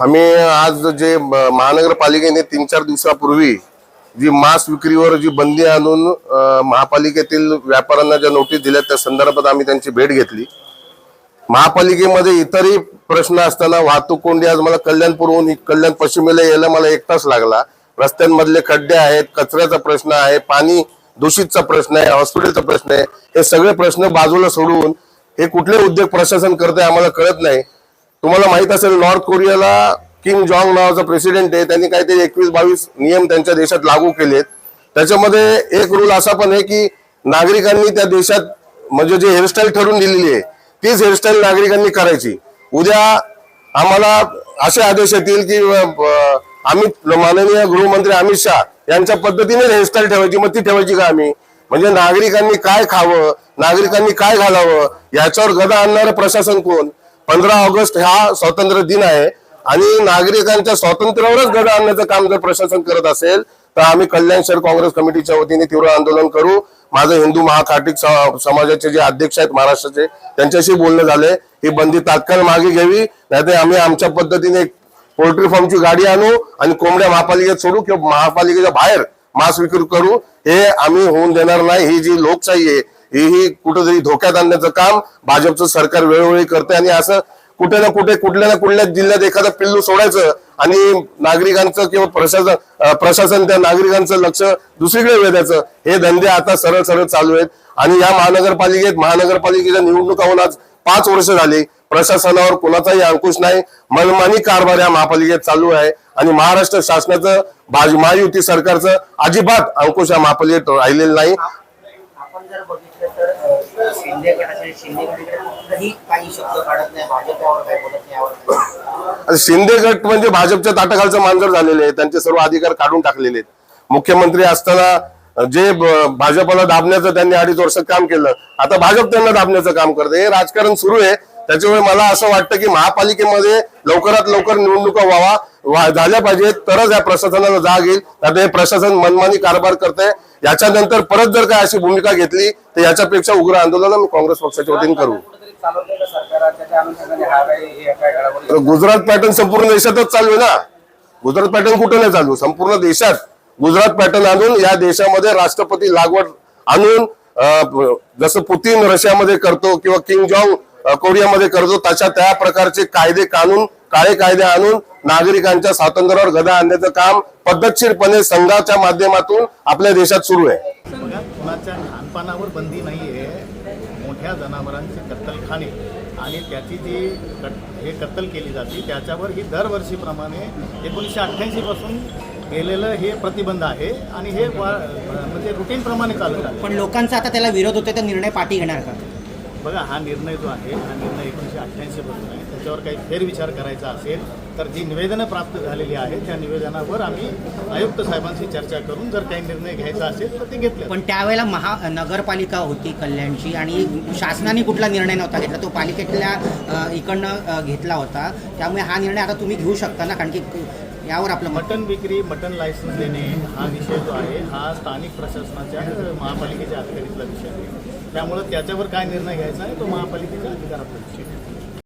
आम्ही आज जे महानगरपालिकेने तीन चार दिवसापूर्वी जी मांस विक्रीवर जी बंदी आणून महापालिकेतील व्यापाऱ्यांना ज्या नोटीस दिल्या त्या संदर्भात आम्ही त्यांची भेट घेतली. महापालिकेमध्ये इतरही प्रश्न असताना वाहतूक कोंडी आज मला कल्याणपूरहून कल्याण पश्चिमेला यायला मला एक तास लागला. रस्त्यांमधले खड्डे आहेत कचऱ्याचा प्रश्न आहे पाणी दूषितचा प्रश्न आहे हॉस्पिटलचा प्रश्न आहे हे सगळे प्रश्न बाजूला सोडून हे कुठले उद्योग प्रशासन करते आम्हाला कळत नाही. तुम्हाला माहीत असेल नॉर्थ कोरियाला किम जॉंग नावाचा प्रेसिडेंट आहे. त्यांनी काहीतरी एकवीस बावीस नियम त्यांच्या देशात लागू केलेत. त्याच्यामध्ये एक रूल असा पण आहे की नागरिकांनी त्या देशात म्हणजे जे हेअरस्टाईल ठरवून दिलेली आहे तीच हेअरस्टाईल नागरिकांनी करायची. उद्या आम्हाला असे आदेश येतील की आम्ही माननीय गृहमंत्री अमित शहा यांच्या पद्धतीने हेअरस्टाईल ठेवायची मग ती ठेवायची का आम्ही? म्हणजे नागरिकांनी काय खावं नागरिकांनी काय घालावं याच्यावर गदा आणणारं प्रशासन कोण? पंधरा ऑगस्ट हा स्वातंत्र्य दिन आहे आणि नागरिकांच्या स्वातंत्र्यावरच गडा आणण्याचं काम जर प्रशासन करत असेल तर आम्ही कल्याण शहर काँग्रेस कमिटीच्या वतीने तीव्र आंदोलन करू. माझं हिंदू महाकाटिक समाजाचे जे अध्यक्ष आहेत महाराष्ट्राचे त्यांच्याशी बोलणं झाले ही बंदी तात्काळ मागे घ्यावी नाहीतर आम्ही आमच्या पद्धतीने पोल्ट्री फार्मची गाडी आणू आणि कोंबड्या महापालिकेत सोडू किंवा महापालिकेच्या बाहेर मांस विक्री करू. हे आम्ही होऊन देणार नाही. ही जी लोकशाही आहे हेही ही कुठेतरी धोक्यात आणण्याचं काम भाजपचं सरकार वेळोवेळी करते आणि असं कुठे ना कुठे कुठल्या ना कुठल्या जिल्ह्यात एखादं पिल्लू सोडायचं आणि नागरिकांचं किंवा प्रशासन प्रशासन त्या नागरिकांचं लक्ष दुसरीकडे वेधायचं हे धंदे आता सरळ सरळ चालू आहेत. आणि या महानगरपालिकेत महानगरपालिकेच्या निवडणुका होऊन आज पाच वर्ष झाली. प्रशासनावर कोणाचाही अंकुश नाही. मनमानी कारभार या महापालिकेत चालू आहे. आणि महाराष्ट्र शासनाचं भाज महायुती सरकारचं अजिबात अंकुश या महापालिकेत राहिलेलं नाही आपण जर बघितलं तर अ, शिंदे गटाचे शिंदे गटाकडे कुठलाही काही शब्द काढत नाही भाजपावर काही बोलत नाही यावर आता शिंदे गट म्हणजे भाजपच्या ताटाखालचं मांजर झालेले आहे. त्यांचे सर्व अधिकार काढून टाकलेले आहेत. मुख्यमंत्री असताना जे ब- भाजपला दाबण्याचं त्यांनी अडीच वर्ष काम केलं. आता भाजप त्यांना दाबण्याचं काम करते. हे राजकारण सुरू आहे. त्याच्यामुळे मला असं वाटतं की महापालिकेमध्ये लवकरात लवकर निवडणुका व्हावा. झाल्या पाहिजेत तरच या प्रशासनाला जाग येईल. आता हे प्रशासन मनमानी कारभार करते याच्यानंतर परत जर काय अशी भूमिका घेतली तर याच्यापेक्षा उग्र आंदोलन आम्ही काँग्रेस पक्षाच्या वतीने करू. तर गुजरात पॅटर्न संपूर्ण देशातच चालू आहे ना? गुजरात पॅटर्न कुठं नाही चालू? संपूर्ण देशात गुजरात पॅटर्न आणून या देशामध्ये राष्ट्रपती लागवड आणून जसं पुतीन रशियामध्ये करतो किंवा किंग जॉंग कोरियामध्ये करतो तशा त्या प्रकारचे कायदे कानून काळे कायदे आणून नागरिकांच्या स्वातंत्र्यावर गदा आणण्याचं काम पद्धतशीरपणे संघाच्या माध्यमातून आपल्या देशात सुरू आहे. कुणाच्या खानपानावर बंदी नाही आहे मोठ्या जनावरांचे कत्तलखाने आणि त्याची जी कट हे कत्तल केली जाते त्याच्यावर ही दरवर्षीप्रमाणे एकोणीसशे अठ्ठ्याऐंशी पासून केलेलं हे प्रतिबंध आहे आणि हे म्हणजे रुटीनप्रमाणे चालत आहे. पण लोकांचा आता त्याला विरोध होतोय तर निर्णय पाठी घेणार का? बघा हा निर्णय जो आहे हा निर्णय एकोणीसशे अठ्ठ्याऐंशी पासून आहे. त्याच्यावर काही फेरविचार करायचा असेल तर जी निवेदनं प्राप्त झालेली आहेत त्या निवेदनावर आम्ही आयुक्त साहेबांशी चर्चा करून जर काही निर्णय घ्यायचा असेल तर ते घेतले. पण त्यावेळेला महा नगरपालिका होती कल्याणची आणि शासनाने कुठला निर्णय नव्हता घेतला. तो पालिकेतल्या इकडनं घेतला होता. त्यामुळे हा निर्णय आता तुम्ही घेऊ शकता ना कारण की यावर आपलं मटन विक्री मटन लायसन्स देणे हा विषय जो आहे हा स्थानिक प्रशासनाच्या महापालिकेच्या अधिकारीचा विषय आहे. त्यामुळं त्याच्यावर काय निर्णय घ्यायचा आहे तो महापालिकेच्या अधिकारातला विषय